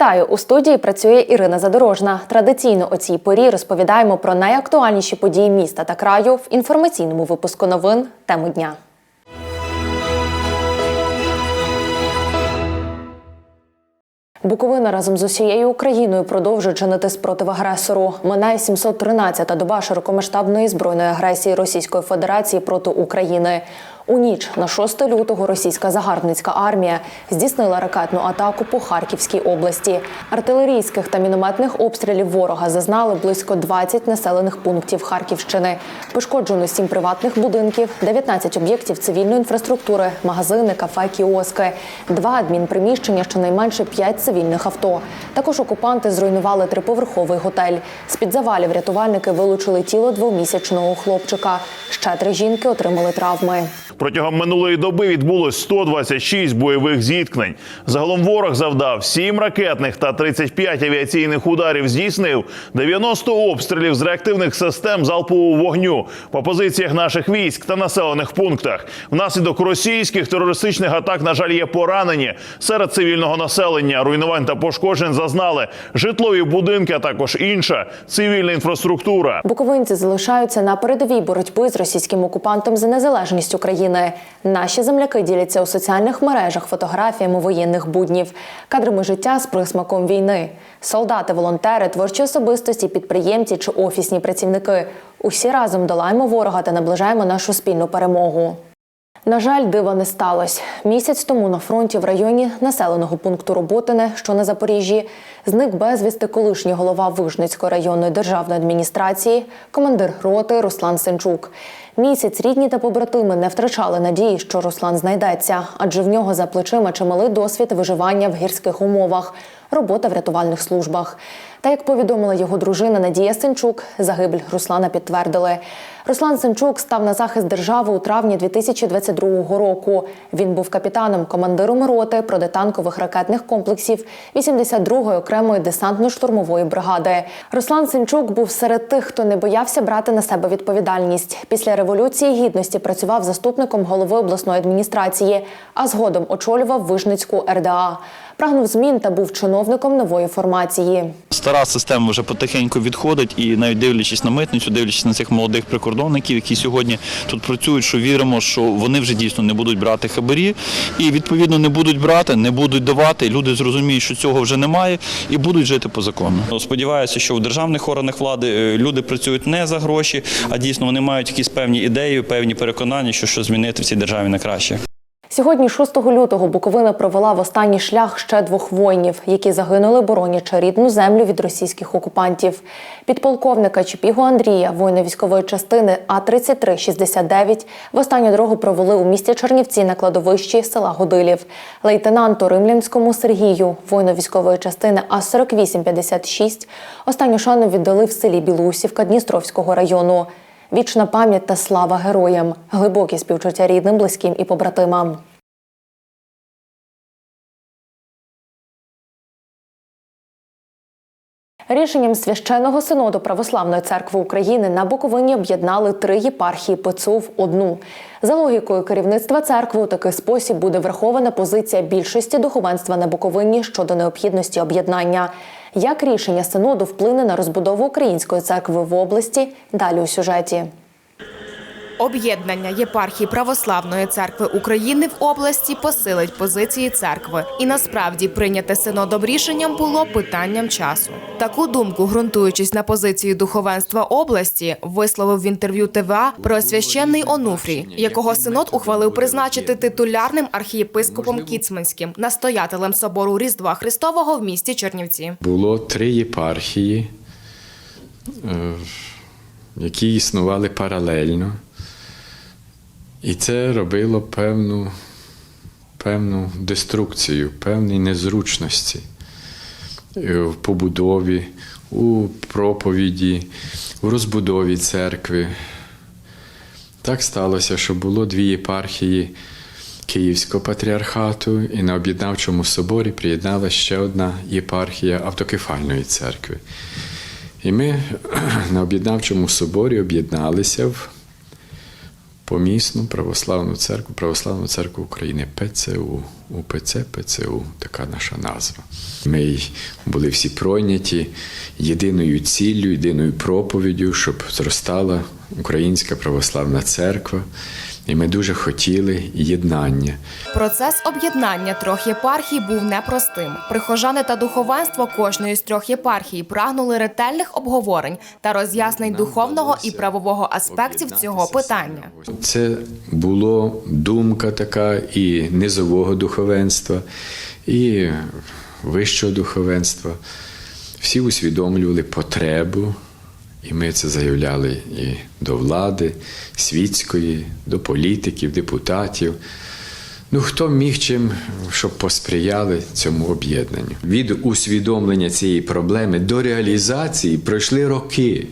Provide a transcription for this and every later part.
Вітаю у студії. Працює Ірина Задорожна. Традиційно о цій порі розповідаємо про найактуальніші події міста та краю в інформаційному випуску новин тему дня. Буковина разом з усією Україною продовжує чинити спротив агресору. Минає 713-та доба широкомасштабної збройної агресії Російської Федерації проти України. У ніч на 6 лютого російська загарбницька армія здійснила ракетну атаку по Харківській області. Артилерійських та мінометних обстрілів ворога зазнали близько 20 населених пунктів Харківщини. Пошкоджено 7 приватних будинків, 19 об'єктів цивільної інфраструктури, магазини, кафе, кіоски, два адмінприміщення, щонайменше 5 цивільних авто. Також окупанти зруйнували триповерховий готель. З під завалів рятувальники вилучили тіло двомісячного хлопчика. Ще три жінки отримали травми. Протягом минулої доби відбулось 126 бойових зіткнень. Загалом ворог завдав 7 ракетних та 35 авіаційних ударів. Здійснив 90 обстрілів з реактивних систем залпового вогню по позиціях наших військ та населених пунктах. Внаслідок російських терористичних атак, на жаль, є поранені серед цивільного населення. Руйнувань та пошкоджень зазнали житлові будинки, а також інша цивільна інфраструктура. Буковинці залишаються на передовій боротьби з російським окупантом за незалежність України. Наші земляки діляться у соціальних мережах фотографіями воєнних буднів, кадрами життя з присмаком війни. Солдати, волонтери, творчі особистості, підприємці чи офісні працівники. Усі разом долаємо ворога та наближаємо нашу спільну перемогу. На жаль, дива не сталося. Місяць тому на фронті в районі населеного пункту Роботине, що на Запоріжжі, зник безвісти колишній голова Вижницької районної державної адміністрації, командир роти Руслан Сенчук. Місяць рідні та побратими не втрачали надії, що Руслан знайдеться, адже в нього за плечима чималий досвід виживання в гірських умовах, робота в рятувальних службах. Та як повідомила його дружина Надія Сенчук, загибель Руслана підтвердили. Руслан Сенчук став на захист держави у травні 2022 року. Він був капітаном, командиром роти протитанкових ракетних комплексів 82-ї окремої десантно-штурмової бригади. Руслан Сенчук був серед тих, хто не боявся брати на себе відповідальність. Після революції гідності працював заступником голови обласної адміністрації, а згодом очолював Вижницьку РДА. Прагнув змін та був чиновником нової формації. Стара система вже потихеньку відходить, і навіть дивлячись на митницю, дивлячись на цих молодих прикордонників, які сьогодні тут працюють, що віримо, що вони вже дійсно не будуть брати хабарі, і відповідно не будуть брати, не будуть давати. Люди зрозуміють, що цього вже немає, і будуть жити по закону. Сподіваюся, що в державних органах влади е, люди працюють не за гроші, а дійсно вони мають якісь певні ідеї, певні переконання, що що змінити в цій державі на краще. Сьогодні, 6 лютого, Буковина провела в останній шлях ще двох воїнів, які загинули, боронячи рідну землю від російських окупантів. Підполковника Чепігу Андрія, воїна військової частини А 3369 в останню дорогу провели у місті Чернівці на кладовищі села Годилів. Лейтенанту Римлянському Сергію, воїну військової частини А 4856 останню шану віддали в селі Білусівка Дністровського району. Вічна пам'ять та слава героям, глибокі співчуття рідним, близьким і побратимам. Рішенням священного синоду Православної церкви України на Буковині об'єднали три єпархії ПЦУ в одну. За логікою керівництва церкви у такий спосіб буде врахована позиція більшості духовенства на Буковині щодо необхідності об'єднання. Як рішення синоду вплине на розбудову української церкви в області? Далі у сюжеті. Об'єднання єпархії Православної церкви України в області посилить позиції церкви, і насправді прийняте синодом рішенням було питанням часу. Таку думку, ґрунтуючись на позиції духовенства області, висловив в інтерв'ю ТВА Преосвященний Онуфрій, якого синод ухвалив призначити титулярним архієпископом Кіцманським, настоятелем собору Різдва Христового в місті Чернівці. Було три єпархії, е, які існували паралельно. І це робило певну, певну деструкцію, певні незручності в побудові, у проповіді, у розбудові церкви. Так сталося, що було дві єпархії Київського патріархату, і на об'єднавчому соборі приєдналася ще одна єпархія автокефальної церкви. І ми на об'єднавчому соборі об'єдналися в помісну православну церкву, Православну церкву України ПЦУ. УПЦ ПЦУ, така наша назва. Ми були всі пройняті єдиною ціллю, єдиною проповіддю, щоб зростала Українська православна церква. І ми дуже хотіли єднання. Процес об'єднання трьох єпархій був непростим. Прихожани та духовенство кожної з трьох єпархій прагнули ретельних обговорень та роз'яснень духовного і правового аспектів цього питання. Це була думка така і низового духовенства, і вищого духовенства. Всі усвідомлювали потребу, і ми це заявляли і до влади світської, до політиків, депутатів. Ну, хто міг чим, щоб посприяли цьому об'єднанню? Від усвідомлення цієї проблеми до реалізації пройшли роки.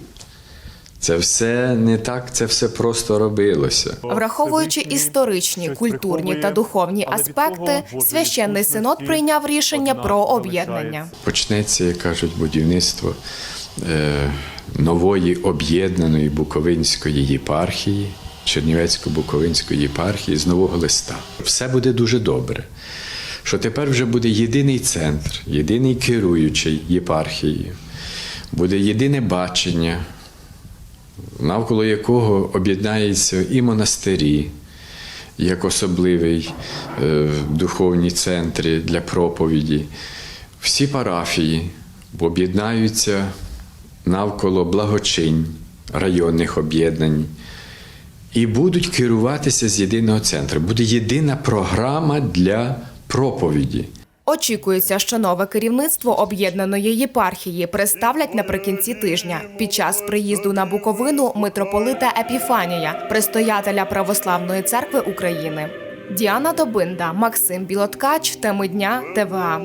Це все не так, це все просто робилося. Враховуючи історичні, культурні та духовні аспекти, священний синод прийняв рішення про об'єднання. Почнеться, як кажуть, будівництво е, нової об'єднаної Буковинської єпархії, Чернівецько-Буковинської єпархії з нового листа. Все буде дуже добре. Що тепер вже буде єдиний центр, єдиний керуючий єпархією, буде єдине бачення, навколо якого об'єднаються і монастирі, як особливий е, духовні центри для проповіді. Всі парафії об'єднаються навколо благочинь, районних об'єднань і будуть керуватися з єдиного центру. Буде єдина програма для проповіді. Очікується, що нове керівництво об'єднаної єпархії представлять наприкінці тижня під час приїзду на Буковину митрополита Епіфанія, предстоятеля Православної церкви України. Діана Добинда, Максим Білоткач, теми дня ТВА.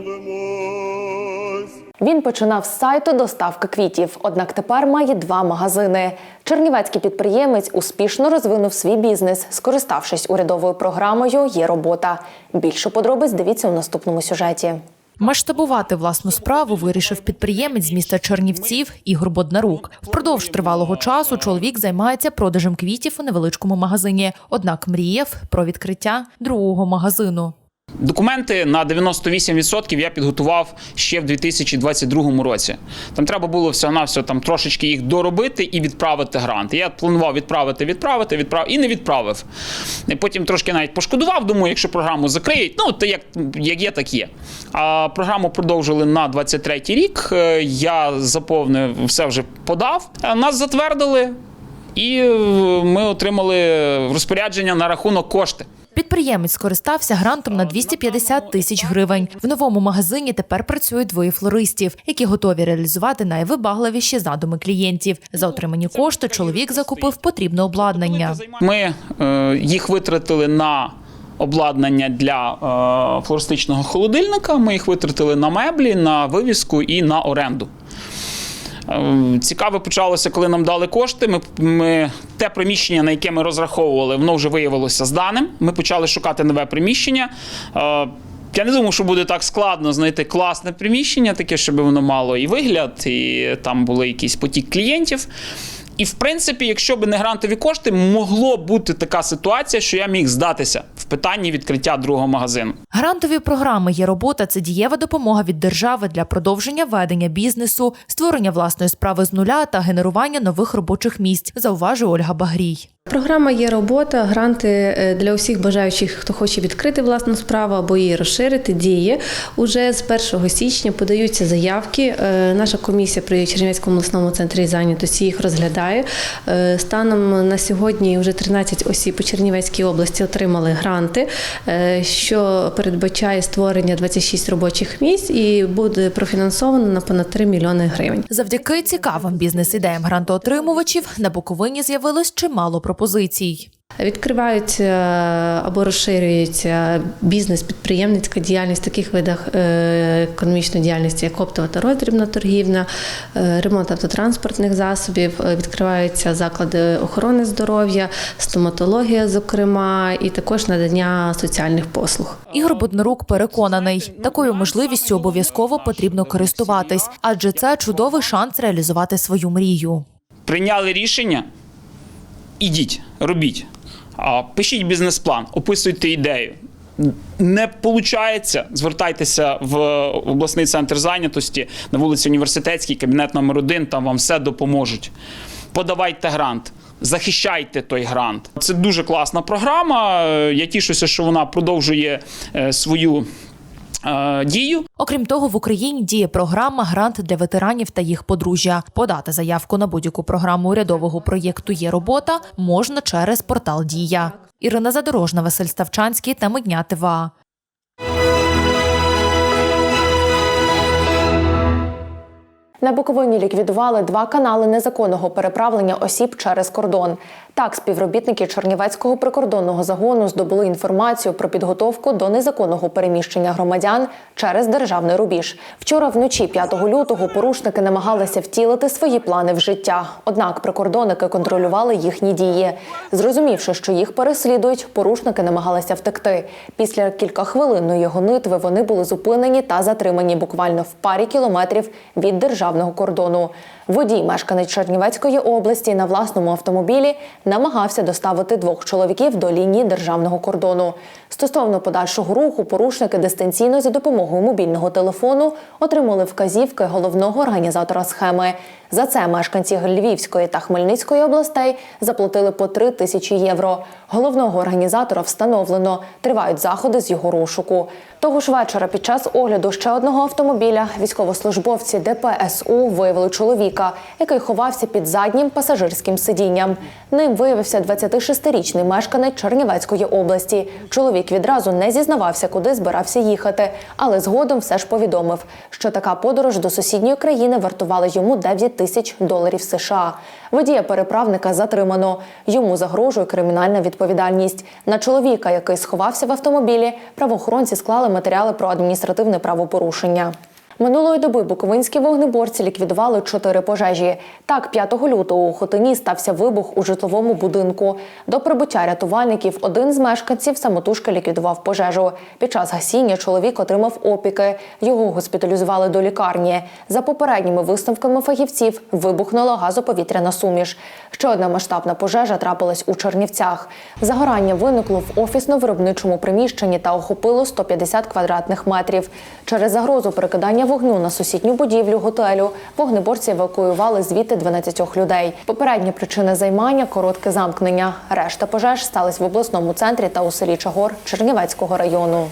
Він починав з сайту доставки квітів, однак тепер має два магазини. Чернівецький підприємець успішно розвинув свій бізнес, скориставшись урядовою програмою Є робота. Більше подробиць дивіться у наступному сюжеті. Масштабувати власну справу вирішив підприємець з міста Чернівців Ігор Боднарук. Впродовж тривалого часу чоловік займається продажем квітів у невеличкому магазині. Однак мріяв про відкриття другого магазину. Документи на 98% я підготував ще в 2022 році. Там треба було всього на все там трошечки їх доробити і відправити грант. Я планував відправити, відправити, відправив і не відправив. І потім трошки навіть пошкодував. Думаю, якщо програму закриють, ну то як, як є, так є. А програму продовжили на 23 рік. Е, Я заповнив все вже подав. Е, Нас затвердили, і е, ми отримали розпорядження на рахунок кошти. Підприємець скористався грантом на 250 тисяч гривень. В новому магазині тепер працюють двоє флористів, які готові реалізувати найвибагливіші задуми клієнтів. За отримані кошти чоловік закупив потрібне обладнання. Ми е, їх витратили на обладнання для е, флористичного холодильника. Ми їх витратили на меблі, на вивіску і на оренду. Е, Цікаво почалося, коли нам дали кошти. Ми, ми те приміщення, на яке ми розраховували, воно вже виявилося зданим. Ми почали шукати нове приміщення. Е, Я не думав, що буде так складно знайти класне приміщення, таке, щоб воно мало і вигляд, і там були якийсь потік клієнтів. І в принципі, якщо б не грантові кошти, могло бути така ситуація, що я міг здатися в питанні відкриття другого магазину. Грантові програми є робота. Це дієва допомога від держави для продовження ведення бізнесу, створення власної справи з нуля та генерування нових робочих місць. Зауважує Ольга Багрій. Програма є робота, гранти е, для усіх бажаючих, хто хоче відкрити власну справу або її розширити, діє. Уже з 1 січня подаються заявки. Е, Наша комісія при Чернівецькому обласному центрі зайнятості їх розглядає. Е, Станом на сьогодні вже 13 осіб у Чернівецькій області отримали гранти, що передбачає створення 26 робочих місць і буде профінансовано на понад 3 мільйони гривень. Завдяки цікавим бізнес-ідеям грантоотримувачів на Буковині з'явилось чимало пропозицій. Відкриваються або розширюється бізнес, підприємницька діяльність в таких видах е, економічної діяльності, як оптова та роздрібна торгівля, е, ремонт автотранспортних засобів, е, відкриваються заклади охорони здоров'я, стоматологія, зокрема, і також надання соціальних послуг. Ігор Боднарук переконаний, такою можливістю обов'язково потрібно користуватись, адже це чудовий шанс реалізувати свою мрію. Прийняли рішення, ідіть, робіть. Пишіть бізнес-план, описуйте ідею. Не виходить, звертайтеся в обласний центр зайнятості на вулиці Університетській, кабінет номер 1 там вам все допоможуть. Подавайте грант, захищайте той грант. Це дуже класна програма. Е, Я тішуся, що вона продовжує е, свою е, дію. Окрім того, в Україні діє програма Грант для ветеранів та їх подружжя. Подати заявку на будь-яку програму урядового проєкту є робота можна через портал Дія. Ірина Задорожна, Василь Ставчанський та Медня ТВА. На Буковині ліквідували два канали незаконного переправлення осіб через кордон. Так, співробітники Чернівецького прикордонного загону здобули інформацію про підготовку до незаконного переміщення громадян через державний рубіж. Вчора вночі, 5 лютого, порушники намагалися втілити свої плани в життя. Однак прикордонники контролювали їхні дії. Зрозумівши, що їх переслідують, порушники намагалися втекти. Після кількахвилинної гонитви вони були зупинені та затримані буквально в парі кілометрів від державного кордону. Водій, мешканець Чернівецької області, на власному автомобілі намагався доставити двох чоловіків до лінії державного кордону. Стосовно подальшого руху, порушники дистанційно за допомогою мобільного телефону отримали вказівки головного організатора схеми. За це мешканці Львівської та Хмельницької областей заплатили по 3 тисячі євро. Головного організатора встановлено. Тривають заходи з його розшуку. Того ж вечора під час огляду ще одного автомобіля військовослужбовці ДПСУ виявили чоловіка, який ховався під заднім пасажирським сидінням. Ним виявився 26-річний мешканець Чернівецької області. Чоловік відразу не зізнавався, куди збирався їхати, але згодом все ж повідомив, що така подорож до сусідньої країни вартувала йому 9 тисяч доларів США. Водія переправника затримано. Йому загрожує кримінальна відповідальність. На чоловіка, який сховався в автомобілі, правоохоронці склали матеріали про адміністративне правопорушення. Минулої доби буковинські вогнеборці ліквідували чотири пожежі. Так, 5 лютого у Хотині стався вибух у житловому будинку. До прибуття рятувальників один з мешканців самотужки ліквідував пожежу. Під час гасіння чоловік отримав опіки. Його госпіталізували до лікарні. За попередніми висновками фахівців вибухнула газоповітряна суміш. Ще одна масштабна пожежа трапилась у Чернівцях. Загорання виникло в офісно-виробничому приміщенні та охопило 150 квадратних метрів. Через загрозу перекидання вогню на сусідню будівлю готелю вогнеборці евакуювали звідти 12 людей. Попередні причини займання коротке замкнення. Решта пожеж сталася в обласному центрі та у селі Чагор Чернівецького району.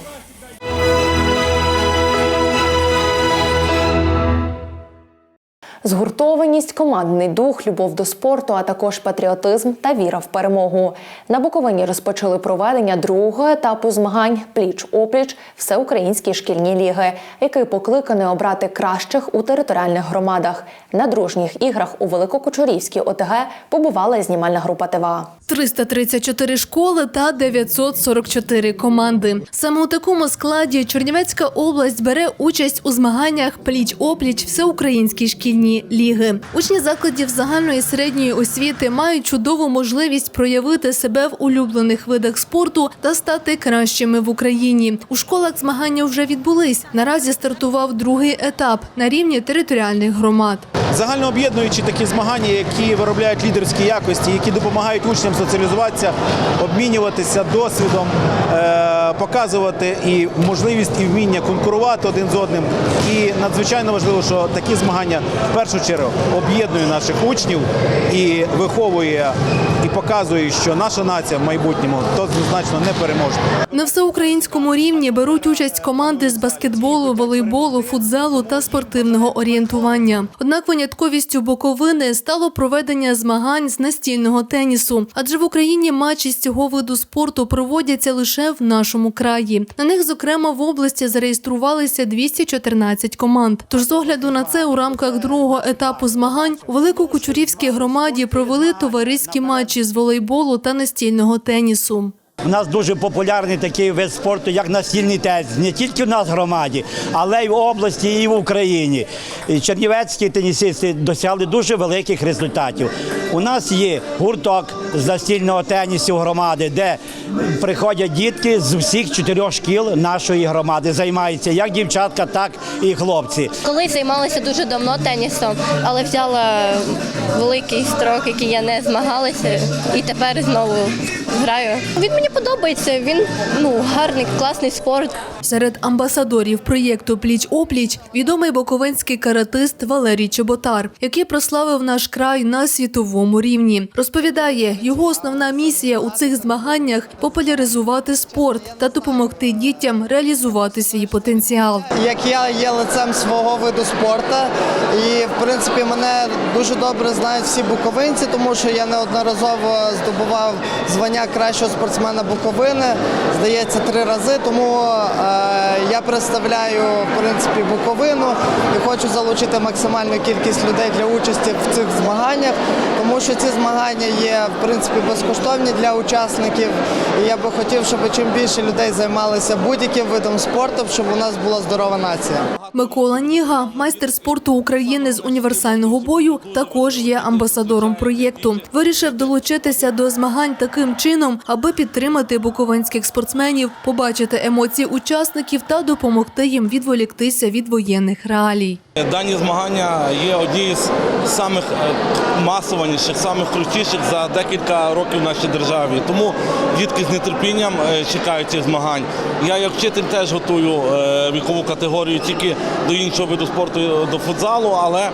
Згуртованість, командний дух, любов до спорту, а також патріотизм та віра в перемогу. На Буковині розпочали проведення другого етапу змагань пліч-опліч всеукраїнські шкільні ліги, який покликаний обрати кращих у територіальних громадах. На дружніх іграх у Великокочурівській ОТГ побувала знімальна група ТВА. 334 школи та 944 команди. Саме у такому складі Чернівецька область бере участь у змаганнях пліч-опліч всеукраїнські шкільні ліги. Учні закладів загальної середньої освіти мають чудову можливість проявити себе в улюблених видах спорту та стати кращими в Україні. У школах змагання вже відбулись. Наразі стартував другий етап на рівні територіальних громад. Загальнооб'єднуючі такі змагання, які виробляють лідерські якості, які допомагають учням соціалізуватися, обмінюватися досвідом, е, показувати і можливість і вміння конкурувати один з одним. І надзвичайно важливо, що такі змагання в першу чергу об'єднує наших учнів і виховує показує, що наша нація в майбутньому то однозначно не переможе. На всеукраїнському рівні беруть участь команди з баскетболу, волейболу, футзалу та спортивного орієнтування. Однак винятковістю Буковини стало проведення змагань з настільного тенісу, адже в Україні матчі з цього виду спорту проводяться лише в нашому краї. На них, зокрема, в області зареєструвалися 214 команд. Тож, з огляду на це, у рамках другого етапу змагань у Великокучурівській громаді провели товариські матчі з волейболу та настільного тенісу. У нас дуже популярний такий вид спорту, як настільний теніс, не тільки в нас в громаді, але й в області, і в Україні. Чернівецькі тенісисти досягли дуже великих результатів. У нас є гурток з настільного тенісу громади, де приходять дітки з всіх чотирьох шкіл нашої громади. Займаються як дівчатка, так і хлопці. Колись займалася дуже давно тенісом, але взяла великий строк, який я не змагалася, і тепер знову граю. Він мені подобається. Він ну гарний, класний спорт. Серед амбасадорів проєкту Пліч опліч відомий буковинський каратист Валерій Чеботар, який прославив наш край на світовому рівні. Розповідає, його основна місія у цих змаганнях популяризувати спорт та допомогти дітям реалізувати свій потенціал. як я є лицем свого виду спорту. І в принципі мене дуже добре знають всі буковинці, тому що я неодноразово здобував звання кращого спортсмена Буковини. Здається, три рази. Тому е, я представляю в принципі Буковину і хочу залучити максимальну кількість людей для участі в цих змаганнях, тому що ці змагання є в принципі безкоштовні для учасників. І я би хотів, щоб чим більше людей займалися будь-яким видом спорту, щоб у нас була здорова нація. Микола Ніга, майстер спорту України з універсального бою, також є амбасадором проєкту. Вирішив долучитися до змагань таким чином, аби підтримати буковинських спортсменів, побачити емоції учасників та допомогти їм відволіктися від воєнних реалій. Дані змагання є однією з самих е, масованіших, самих крутіших за декілька років в нашій державі. Тому дітки з нетерпінням е, чекають цих змагань. Я як вчитель теж готую е, вікову категорію тільки до іншого виду спорту до футзалу, але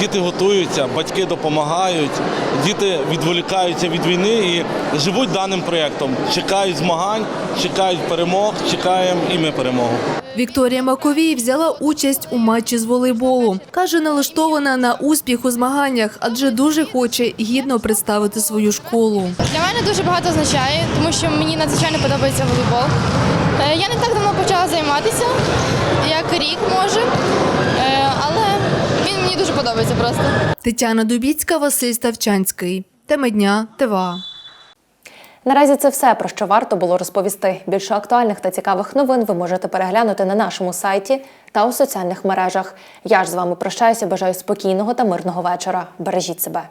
діти готуються, батьки допомагають, діти відволікаються від війни і живуть даним проєктом. Чекають змагань, чекають перемог, чекаємо і ми перемогу. Вікторія Маковій взяла участь у матчі з волейболу. Каже, налаштована на успіх у змаганнях, адже дуже хоче гідно представити свою школу. Для мене дуже багато означає, тому що мені надзвичайно подобається волейбол. Е, Я не так давно почала займатися, як рік може, мені дуже подобається просто. Тетяна Дубіцька, Василь Ставчанський. Теми дня ТВА. Наразі це все про що варто було розповісти. Більше актуальних та цікавих новин ви можете переглянути на нашому сайті та у соціальних мережах. Я ж з вами прощаюся. Бажаю спокійного та мирного вечора. Бережіть себе.